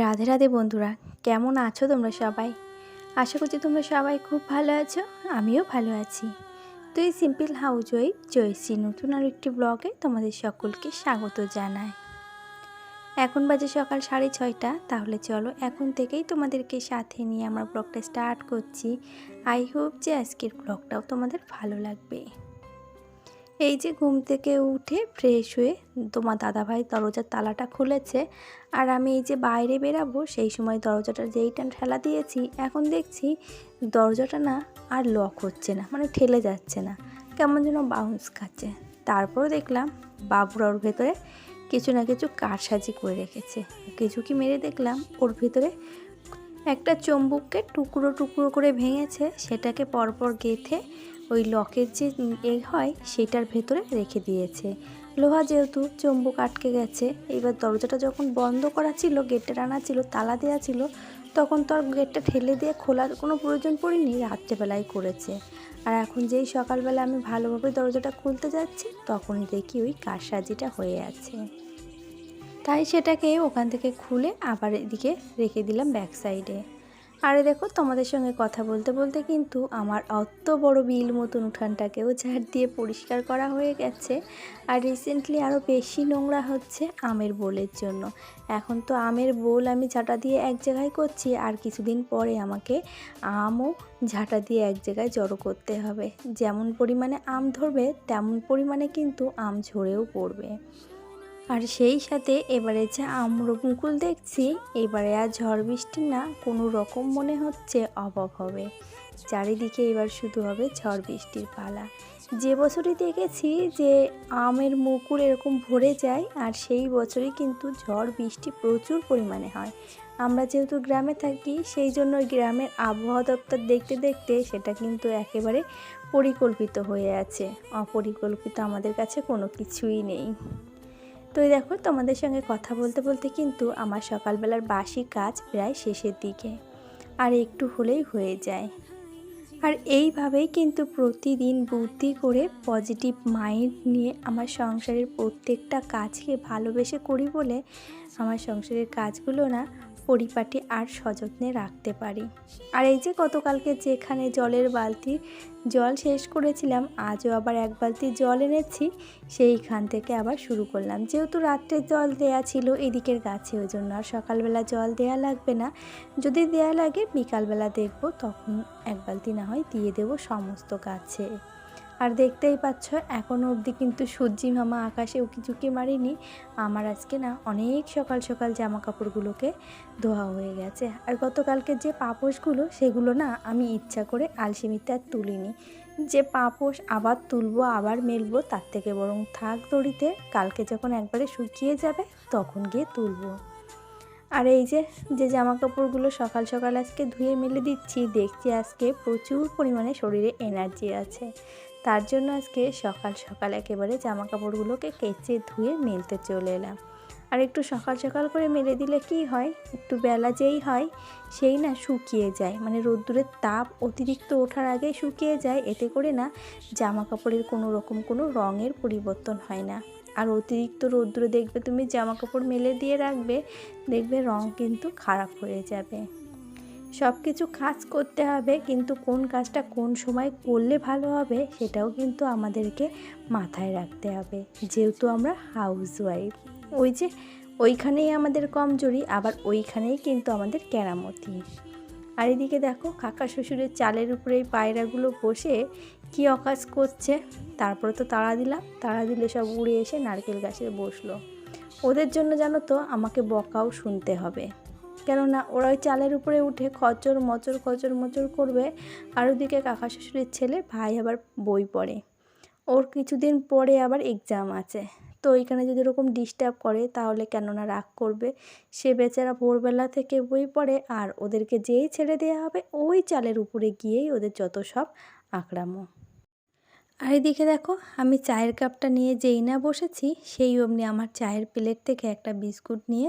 রাধে রাধে বন্ধুরা, কেমন আছো তোমরা সবাই? আশা করছি তোমরা সবাই খুব ভালো আছো, আমিও ভালো আছি। তো এই সিম্পল হাউস ওয়াইফ জয়শ্রী নতুন আর একটি ব্লগে তোমাদের সকলকে স্বাগত জানাই। এখন বাজে সকাল সাড়ে ছয়টা, তাহলে চলো এখন থেকেই তোমাদেরকে সাথে নিয়ে আমার ব্লগটা স্টার্ট করছি। আই হোপ যে আজকের ব্লগটাও তোমাদের ভালো লাগবে। এই যে ঘুম থেকে উঠে ফ্রেশ হয়ে তোমার দাদাভাই দরজার তালাটা খুলেছে আর আমি এই যে বাইরে বেরাবো, সেই সময় দরজাটা যেইটা ঠেলা দিয়েছি, এখন দেখছি দরজাটা না আর লক হচ্ছে না মানে ঠেলে যাচ্ছে না, কেমন যেন বাউন্স খাচ্ছে। তারপর দেখলাম বাবুরা ওর ভেতরে কিছু না কিছু কারসাজি করে রেখেছে, কিছু কি মেরে দেখলাম, ওর ভেতরে একটা চম্বুককে টুকরো টুকরো করে ভেঙেছে, সেটাকে পরপর গেথে ওই লকের যে এ হয় সেটার ভেতরে রেখে দিয়েছে। লোহা যেহেতু চম্বুক আটকে গেছে, এবার দরজাটা যখন বন্ধ করা ছিল, গেটটা টানা ছিল, তালা দেওয়া ছিল, তখন তো আর গেটটা ঠেলে দিয়ে খোলার কোনো প্রয়োজন পড়েনি, রাত্রেবেলায় করেছে। আর এখন যেই সকালবেলা আমি ভালোভাবে দরজাটা খুলতে যাচ্ছি, তখনই দেখি ওই কারসাজিটা হয়ে আছে। তাই সেটাকে ওখান থেকে খুলে আবার এদিকে রেখে দিলাম ব্যাক সাইডে। আরে দেখো, তোমাদের সঙ্গে কথা বলতে বলতে কিন্তু আমার অত বড় বিল মতন উঠানটাকেও ঝাড় দিয়ে পরিষ্কার করা হয়ে গেছে। আর রিসেন্টলি আরও বেশি নোংরা হচ্ছে আমের বোলের জন্য। এখন তো আমের বোল আমি ঝাঁটা দিয়ে এক জায়গায় করছি, আর কিছুদিন পরে আমাকে আমও ঝাঁটা দিয়ে এক জায়গায় জড়ো করতে হবে। যেমন পরিমাণে আম ধরবে, তেমন পরিমাণে কিন্তু আম ঝরেও পড়বে। আর সেই সাথে এবারে যে আমরা মুকুল দেখছি, এবারে আর ঝড় বৃষ্টি না, কোনো রকম মনে হচ্ছে অভাব হবে। চারিদিকে এবার শুধু হবে ঝড় বৃষ্টির পালা। যে বছরই দেখেছি যে আমের মুকুল এরকম ভরে যায়, আর সেই বছরই কিন্তু ঝড় বৃষ্টি প্রচুর পরিমাণে হয়। আমরা যেহেতু গ্রামে থাকি, সেই জন্য গ্রামের আবহাওয়া দপ্তর দেখতে দেখতে সেটা কিন্তু একেবারে পরিকল্পিত হয়ে আছে। অপরিকল্পিত আমাদের কাছে কোনো কিছুই নেই। তো দেখো, তোমাদের সঙ্গে কথা বলতে বলতে কিন্তু আমার সকালবেলার বাসি কাজ প্রায় শেষের দিকে। আর একটু হলেই হয়ে যায়। আর এইভাবেই কিন্তু প্রতিদিন বুদ্ধি করে পজিটিভ মাইন্ড নিয়ে আমার সংসারের প্রত্যেকটা কাজকে ভালোবেসে করি বলে আমার সংসারের কাজগুলো না পরিপাটি আর সযত্নে রাখতে পারি। আর এই যে গতকালকে যেখানে জলের বালতি, জল শেষ করেছিলাম, আজও আবার এক বালতি জল এনেছি, সেইখান থেকে আবার শুরু করলাম। যেহেতু রাত্রে জল দেয়া ছিল এদিকের গাছে ওই জন্য, আর সকালবেলা জল দেয়া লাগবে না। যদি দেয়া লাগে, বিকালবেলা দেখব, তখন এক বালতি না হয় দিয়ে দেবো সমস্ত গাছে। আর দেখতেই পাচ্ছ এখনও অবধি কিন্তু সূর্যি মামা আকাশে উকি মারিনি। আমার আজকে না অনেক সকাল সকাল জামা কাপড়গুলোকে ধোয়া হয়ে গেছে। আর গতকালকে যে পাপোশগুলো, সেগুলো না আমি ইচ্ছা করে আলসিমিতে আর তুলিনি। যে পাপোশ আবার তুলবো, আবার মেলবো, তার থেকে বরং থাক দড়িতে, কালকে যখন একবারে শুকিয়ে যাবে, তখন গিয়ে তুলবো। আর এই যে যে জামা কাপড়গুলো সকাল সকাল আজকে ধুয়ে মেলে দিচ্ছি, দেখছি আজকে প্রচুর পরিমাণে শরীরে এনার্জি আছে। তার জন্য আজকে সকাল সকাল একেবারে জামা কাপড়গুলোকে কেচে ধুয়ে মেলতে চলে এলাম। আর একটু সকাল সকাল করে মেলে দিলে কি হয়? একটু বেলা যেই হয়, সেই না শুকিয়ে যায়। মানে রোদ্দুরের তাপ অতিরিক্ত ওঠার আগে শুকিয়ে যায়। এতে করে না জামা কাপড়ের কোনো রকম কোনো রঙের পরিবর্তন হয় না। আর অতিরিক্ত রোদ্দুরে দেখবে তুমি জামা কাপড় মেলে দিয়ে রাখবে, দেখবে রং কিন্তু খারাপ হয়ে যাবে। সব কিছু কাজ করতে হবে, কিন্তু কোন কাজটা কোন সময় করলে ভালো হবে সেটাও কিন্তু আমাদেরকে মাথায় রাখতে হবে। যেহেতু আমরা হাউস ওয়াইফ ওই যে ওইখানেই আমাদের কমজোরি, আবার ওইখানেই কিন্তু আমাদের কেরামতি। আর এদিকে দেখো, কাকা শ্বশুরের চালের উপরে এই পায়রাগুলো বসে কি অকাজ করছে? তারপরে তো তাড়া দিলাম, তাড়া দিলে সব উড়ে এসে নারকেল গাছে বসল। ওদের জন্য জানো তো, আমাকে বকাও শুনতে হবে। কেননা ওরা ওই চালের উপরে উঠে খচর, মচর খচর, মচর করবে। আর ওদিকে কাকা শ্বশুরের ছেলে, ভাই আবার বই পড়ে। ওর কিছুদিন পরে আবার এক্সাম আছে। তো ওইখানে যদি ওরকম ডিস্টার্ব করে, তাহলে কেননা রাগ করবে। সে বেচারা ভোরবেলা থেকে বই পড়ে আর ওদেরকে যেই ছেড়ে দেওয়া হবে, ওই চালের উপরে গিয়েই ওদের যত সব আঁকড়ামো আর এদিকে দেখো, আমি চায়ের কাপটা নিয়ে যেই না বসেছি, সেই অমনি আমার চায়ের প্লেট থেকে একটা বিস্কুট নিয়ে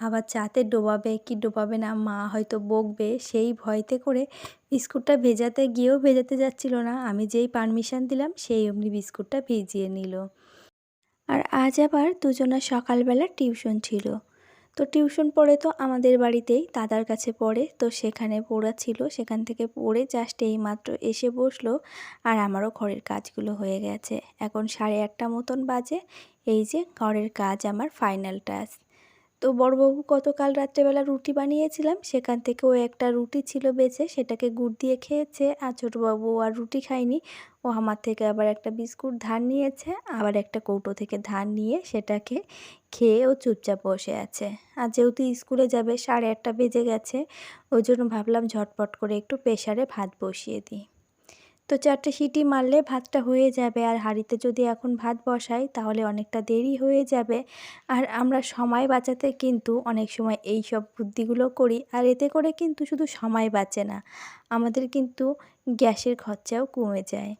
আবার চাতে ডোবাবে কি ডোবাবে না মা হয়তো বকবে, সেই ভয়তে করে বিস্কুটটা ভেজাতে গিয়েও ভেজাতে যাচ্ছিল না। আমি যেই পারমিশন দিলাম, সেই অমনি বিস্কুটটা ভিজিয়ে নিল। আর আজ আবার দুজনের সকালবেলা টিউশন ছিল। তো টিউশন পড়ে তো আমাদের বাড়িতেই, দাদার কাছে পড়ে, তো সেখানে পড়া ছিল সেখান থেকে পড়ে জাস্ট এই মাত্র এসে বসল আর আমারও ঘরের কাজগুলো হয়ে গেছে। এখন সাড়ে আটটা মতন বাজে, এই যে ঘরের কাজ আমার ফাইনাল টাচ তো বড়বাবু গতকাল রাত্রেবেলা রুটি বানিয়েছিলাম, সেখান থেকে ও একটা রুটি ছিল বেঁচে, সেটাকে গুড় দিয়ে খেয়েছে। আর ছোটোবাবু আর রুটি খায়নি। ও আমার থেকে আবার একটা বিস্কুট ধান নিয়েছে, আবার একটা কৌটো থেকে ধান নিয়ে সেটাকে খেয়ে ও চুপচাপ বসে আছে। আর যেহেতু স্কুলে যাবে, সাড়ে আটটা বেজে গেছে, ওই জন্য ভাবলাম ঝটপট করে একটু প্রেশারে ভাত বসিয়ে দিই। তো চারটে সিটি মারলে ভাতটা হয়ে যাবে। আর হাঁড়িতে যদি এখন ভাত বসাই, তাহলে অনেকটা দেরি হয়ে যাবে। আর আমরা সময় বাঁচাতে কিন্তু অনেক সময় এই সব বুদ্ধিগুলো করি। আর এতে করে কিন্তু শুধু সময় বাঁচে না, আমাদের কিন্তু গ্যাসের খরচাও কমে যায়।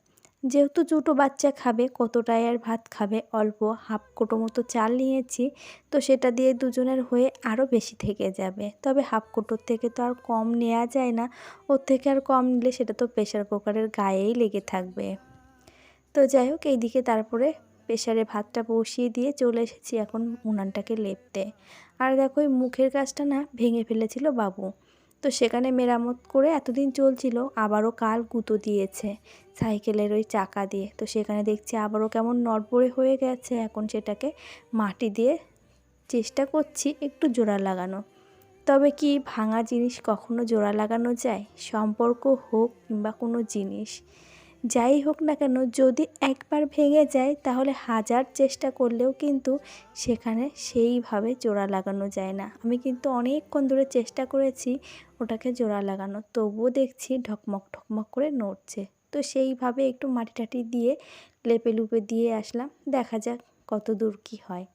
যেহেতু দুটো বাচ্চা খাবে, কতটাই আর ভাত খাবে, অল্প হাফ কোটো মতো চাল নিয়েছি, তো সেটা দিয়ে দুজনের হয়ে আরও বেশি থেকে যাবে। তবে হাফ কোটোর থেকে তো আর কম নেওয়া যায় না, ওর থেকে আর কম নিলে সেটা তো প্রেশার কুকারের গায়েই লেগে থাকবে। তো যাই হোক, এইদিকে তারপরে প্রেশারে ভাতটা বসিয়ে দিয়ে চলে এসেছি এখন উনানটাকে লেপতে। আর দেখো ওই মুখের কাজটা না ভেঙে ফেলেছিল বাবু। তো সেখানে মেরামত করে এতদিন চলছিল, আবারও কাল গুঁতো দিয়েছে সাইকেলের ওই চাকা দিয়ে। তো সেখানে দেখছি আবারও কেমন নড়বড়ে হয়ে গেছে, এখন সেটাকে মাটি দিয়ে চেষ্টা করছি একটু জোড়া লাগানো। তবে কি ভাঙা জিনিস কখনো জোড়া লাগানো যায়? সম্পর্ক হোক কিংবা কোনো জিনিস। যাই হোক না কেন, যদি একবার ভেঙে যায়, তাহলে হাজার চেষ্টা করলেও কিন্তু সেখানে সেইভাবে জোড়া লাগানো যায় না। আমি কিন্তু অনেকক্ষণ ধরে চেষ্টা করেছি ওটাকে জোড়া লাগানো তবুও দেখছি ঢকমক ঢকমক করে নড়ছে। তো সেইভাবে একটু মাটি টাটি দিয়ে লেপে লুপে দিয়ে আসলাম, দেখা যাক কত দূর কী হয়।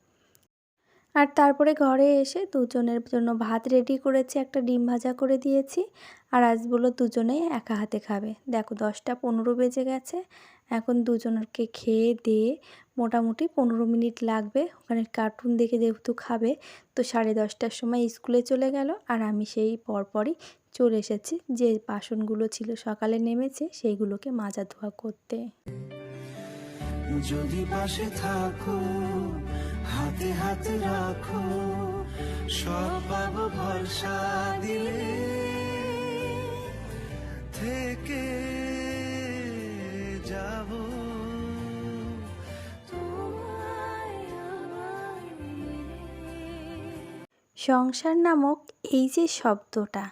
আর তারপরে ঘরে এসে দুজনের জন্য ভাত রেডি করেছি, একটা ডিম ভাজা করে দিয়েছি। আর আজ বলল দুজনেই একা হাতে খাবে। দেখো দশটা পনেরো বেজে গেছে। এখন দুজনকে খেয়ে দিয়ে মোটামুটি পনেরো মিনিট লাগবে। ওখানে কার্টুন দেখে যেহেতু খাবে, তো সাড়ে দশটার সময় স্কুলে চলে গেল। আর আমি সেই পরপরই চলে এসেছি। যে বাসনগুলো ছিল সকালে নেমেছে, সেইগুলোকে মাজা ধোয়া করতে। যদি পাশে থাকো হাতে হাতে রাখো, সব পাবো ভরসা দিলে। থেকে যাব। সংসার নামক এই যে শব্দটা,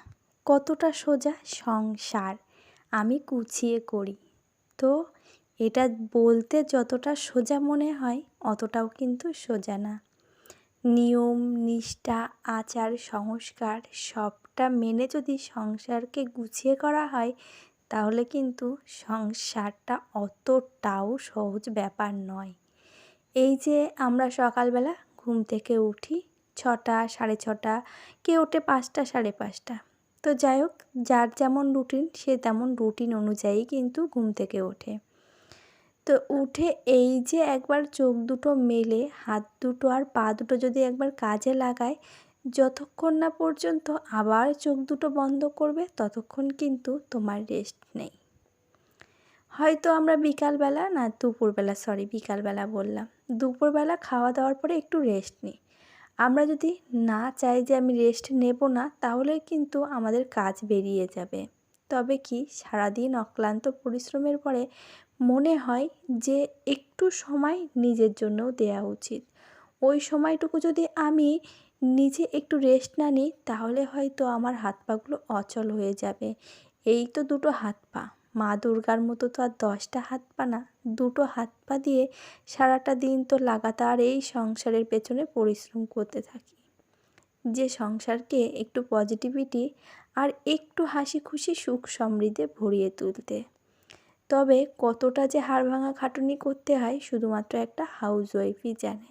কতটা সোজা সংসার, আমি কুচিয়ে করি। তো এটা বলতে যতটা সোজা মনে হয়, অতটাও কিন্তু সোজা না। নিয়ম, নিষ্ঠা, আচার, সংস্কার সবটা মেনে যদি সংসারকে গুছিয়ে করা হয়, তাহলে কিন্তু সংসারটা অতটাও সহজ ব্যাপার নয়। এই যে আমরা সকালবেলা ঘুম থেকে উঠি ছটা, সাড়ে ছটা, কে ওঠে পাঁচটা, সাড়ে পাঁচটা। তো যাই হোক, যার যেমন রুটিন সে তেমন রুটিন অনুযায়ী কিন্তু ঘুম থেকে ওঠে। তো উঠে এই যে একবার চোখ দুটো মেলে, হাত দুটো আর পা দুটো যদি একবার কাজে লাগায়, যতক্ষণ না পর্যন্ত আবার চোখ দুটো বন্ধ করবে, ততক্ষণ কিন্তু তোমার রেস্ট নেই। হয়তো আমরা বিকালবেলা না দুপুরবেলা সরি বিকালবেলা বললাম। দুপুরবেলা খাওয়া দাওয়ার পরে একটু রেস্ট নিই আমরা যদি না চাই যে আমি রেস্ট নেব না, তাহলে কিন্তু আমাদের কাজ বেরিয়ে যাবে। তবে কি সারাদিন অক্লান্ত পরিশ্রমের পরে মনে হয় যে একটু সময় নিজের জন্যও দেওয়া উচিত। ওই সময়টুকু যদি আমি নিজে একটু রেস্ট না নিই, তাহলে হয়তো আমার হাত পাগুলো অচল হয়ে যাবে। এই তো দুটো হাত পা। মা দুর্গার মতো তো আর দশটা হাত পা না, দুটো হাত পা দিয়ে সারাটা দিন তো লাগাতার এই সংসারের পেছনে পরিশ্রম করতে থাকি। যে সংসারকে একটু পজিটিভিটি আর একটু হাসি খুশি সুখ সমৃদ্ধে ভরিয়ে তুলতে। তবে কতটা যে হাড় ভাঙা খাটুনি করতে হয় শুধুমাত্র একটা হাউস ওয়াইফই জানে।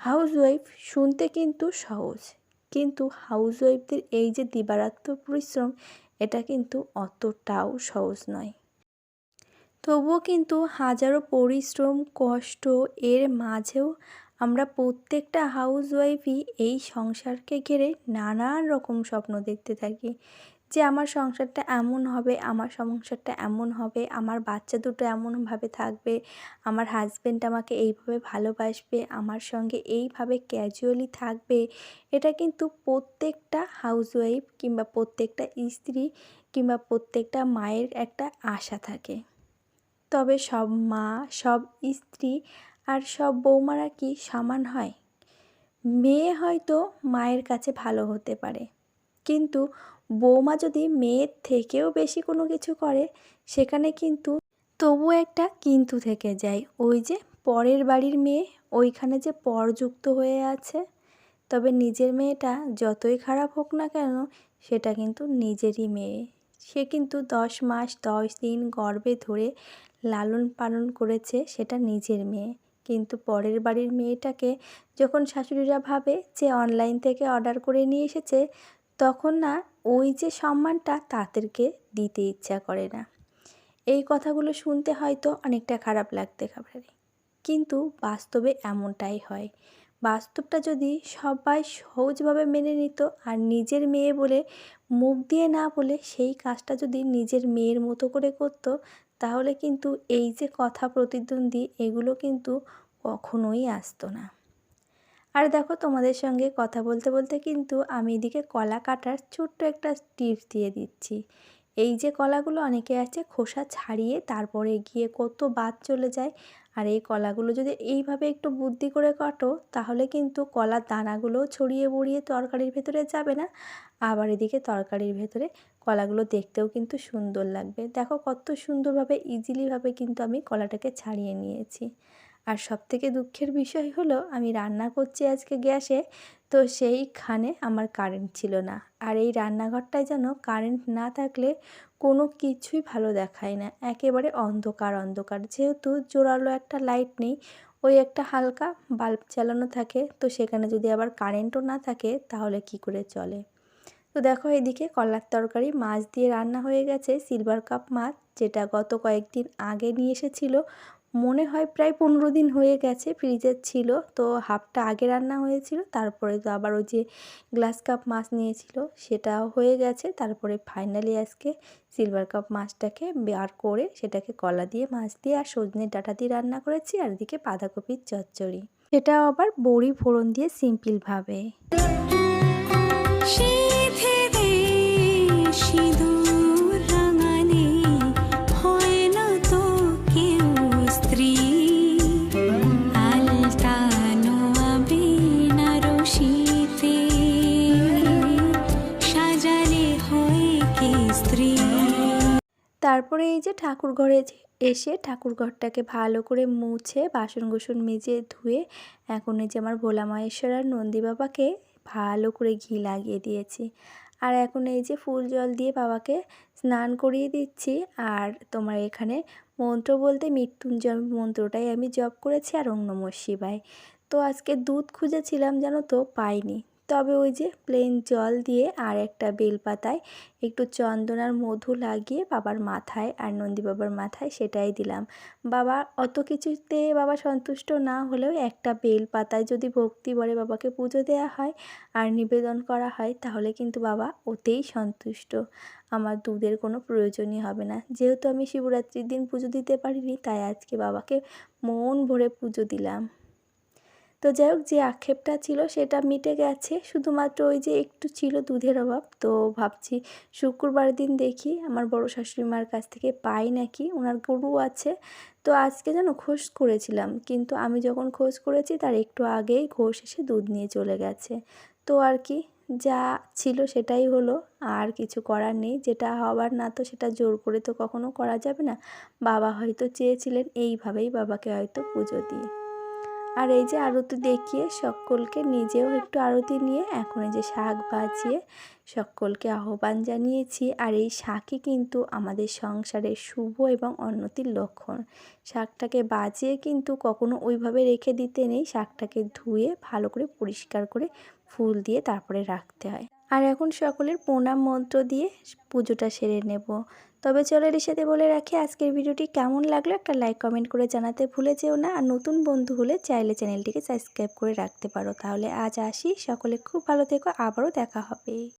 হাউস ওয়াইফ শুনতে কিন্তু সহজ, কিন্তু হাউস ওয়াইফদের এই যে দিবারাত্ম পরিশ্রম, এটা কিন্তু অতটাও সহজ নয়। তবুও কিন্তু হাজারো পরিশ্রম, কষ্ট এর মাঝেও আমরা প্রত্যেকটা হাউস ওয়াইফই এই সংসারকে ঘিরে নানান রকম স্বপ্ন দেখতে থাকি। যে আমার সংসারটা এমন হবে, আমার সংসারটা এমন হবে, আমার বাচ্চা দুটো এমনভাবে থাকবে, আমার হাজব্যান্ড আমাকে এইভাবে ভালোবাসবে, আমার সঙ্গে এইভাবে ক্যাজুয়ালি থাকবে, এটা কিন্তু প্রত্যেকটা হাউসওয়াইফ কিংবা প্রত্যেকটা স্ত্রী কিংবা প্রত্যেকটা মায়ের একটা আশা থাকে। তবে সব মা, সব স্ত্রী আর সব বৌমারা কি সমান হয়? মেয়ে হয়তো মায়ের কাছে ভালো হতে পারে, কিন্তু বৌমা যদি মেয়ের থেকেও বেশি কোনো কিছু করে, সেখানে কিন্তু তবু একটা কিন্তু থেকে যায়। ওই যে পরের বাড়ির মেয়ে, ওইখানে যে পরযুক্ত হয়ে আছে, তবে নিজের মেয়েটা যতই খারাপ হোক না কেন, সেটা কিন্তু নিজেরই মেয়ে। সে কিন্তু দশ মাস, দশ দিন গর্ভে ধরে লালন পালন করেছে, সেটা নিজের মেয়ে। কিন্তু পরের বাড়ির মেয়েটাকে যখন শাশুড়িরা ভাবে যে অনলাইন থেকে অর্ডার করে নিয়ে এসেছে, তখন না ওই যে সম্মানটা তাদেরকে দিতে ইচ্ছা করে না। এই কথাগুলো শুনতে হয়তো অনেকটা খারাপ লাগতে পারে। কিন্তু বাস্তবে এমনটাই হয়। বাস্তবটা যদি সবাই সহজভাবে মেনে নিত আর নিজের মেয়ে বলে মুখ দিয়ে না বলে সেই কাজটা যদি নিজের মেয়ের মতো করে করত, তাহলে কিন্তু এই যে কথা প্রতিদ্বন্দ্বী, এগুলো কিন্তু কখনোই আসতো না। আর দেখো তোমাদের সঙ্গে কথা বলতে বলতে কিন্তু আমি এদিকে কলা কাটার ছোট্ট একটা টিপস দিয়ে দিচ্ছি। এই যে কলাগুলো অনেকে আছে খোসা ছাড়িয়ে তারপরে গিয়ে কত বাদ চলে যায়। আর এই কলাগুলো যদি এইভাবে একটু বুদ্ধি করে কাটো, তাহলে কিন্তু কলার দানাগুলোও ছড়িয়ে বড়িয়ে তরকারির ভেতরে যাবে না। আবার এদিকে তরকারির ভেতরে কলাগুলো দেখতেও কিন্তু সুন্দর লাগবে। দেখো কত সুন্দরভাবে ইজিলিভাবে কিন্তু আমি কলাটাকে ছাড়িয়ে নিয়েছি। আর সবথেকে দুঃখের বিষয় হলো, আমি রান্না করছি আজকে গ্যাসে, তো সেইখানে আমার কারেন্ট ছিল না। আর এই রান্নাঘরটায় যেন কারেন্ট না থাকলে কোনো কিছুই ভালো দেখায় না। একেবারে অন্ধকার অন্ধকার। যেহেতু জোরালো একটা লাইট নেই, ওই একটা হালকা বাল্ব চালানো থাকে, তো সেখানে যদি আবার কারেন্টও না থাকে, তাহলে কি করে চলে? তো দেখো এদিকে কলার তরকারি, মাছ দিয়ে রান্না হয়ে গেছে সিলভার কাপ মাছ, যেটা গত কয়েকদিন আগে নিয়ে এসেছিল মনে হয় প্রায় পনেরো দিন হয়ে গেছে ফ্রিজের ছিল। তো হাফটা আগে রান্না হয়েছিল, তারপরে তো আবার ওই যে গ্লাস কাপ মাছ নিয়েছিল, সেটাও হয়ে গেছে। তারপরে ফাইনালি আজকে সিলভার কাপ মাছটাকে বার করে সেটাকে কলা দিয়ে, মাছ দিয়ে আর সজনের ডাঁটা দিয়ে রান্না করেছি, আর এদিকে বাঁধাকপির চচ্চড়ি। সেটাও আবার বড়ি ফোড়ন দিয়ে সিম্পলভাবে সিঁথে তারপরে এই যে ঠাকুর ঘরে এসে ঠাকুর ঘরটাকে ভালো করে মুছে বাসন কোসন মেজে, ধুয়ে এখন এই যে আমার ভোলা মহেশ্বর আর নন্দী বাবাকে ভালো করে ঘি লাগিয়ে দিয়েছি। আর এখন এই যে ফুল জল দিয়ে বাবাকে স্নান করিয়ে দিচ্ছি। আর তোমার এখানে মন্ত্র বলতে মৃত্যুঞ্জয় মন্ত্রটাই আমি জপ করেছি আর নমঃ শিবায়। তো আজকে দুধ খুঁজেছিলাম জানো তো, পাইনি। তবে ওই যে প্লেন জল দিয়ে আর একটা বেলপাতায় একটু চন্দন আর মধু লাগিয়ে বাবার মাথায় আর নন্দী বাবার মাথায় সেটাই দিলাম। বাবা অত কিছুতে বাবা সন্তুষ্ট না হলেও একটা বেল পাতায় যদি ভক্তি বলে বাবাকে পুজো দেওয়া হয় আর নিবেদন করা হয় তাহলে কিন্তু বাবা ওতেই সন্তুষ্ট। আমার দুধের কোনো প্রয়োজনই হবে না। যেহেতু আমি শিবরাত্রির দিন পুজো দিতে পারিনি, তাই আজকে বাবাকে মন ভরে পুজো দিলাম। তো যাই হোক, যে আক্ষেপটা ছিল সেটা মিটে গেছে। শুধুমাত্র ওই যে একটু ছিল দুধের অভাব। তো ভাবছি শুক্রবার দিন দেখি। আমার বড় শাশুড়ি মার কাছ থেকে পাই নাকি? ওনার গরু আছে। তো আজকে যেন খোঁজ করেছিলাম। কিন্তু আমি যখন খোঁজ করেছি, তার একটু আগেই ঘোষ এসে দুধ নিয়ে চলে গেছে। তো আর কি, যা ছিল সেটাই হলো। আর কিছু করার নেই। যেটা হওয়ার না তো সেটা জোর করে তো কখনো করা যাবে না। বাবা হয়তো চেয়েছিলেন, এইভাবেই বাবাকে হয়তো পুজো দিয়ে। আর এই যে আরতি দেখিয়ে সকলকে নিজেও একটু আরতি নিয়ে এখন এই যে শাক বাজিয়ে সকলকে আহ্বান জানিয়েছি। আর এই শাকই কিন্তু আমাদের সংসারের শুভ এবং উন্নতির লক্ষণ। শাকটাকে বাজিয়ে কিন্তু কখনো ওইভাবে রেখে দিতে নেই। শাকটাকে ধুয়ে ভালো করে পরিষ্কার করে ফুল দিয়ে তারপরে রাখতে হয়। আর এখন সকলের প্রণাম মন্ত্র দিয়ে পুজোটা সেরে নেব। তবে চলো এর সাথে বলে রাখি, আজকের ভিডিওটি কেমন লাগল একটা লাইক কমেন্ট করে জানাতে ভুলে যেও না। আর নতুন বন্ধু হলে চাইলে চ্যানেলটিকে সাবস্ক্রাইব করে রাখতে পারো। তাহলে আজ আসি, সকলে খুব ভালো থেকো, আবারও দেখা হবে।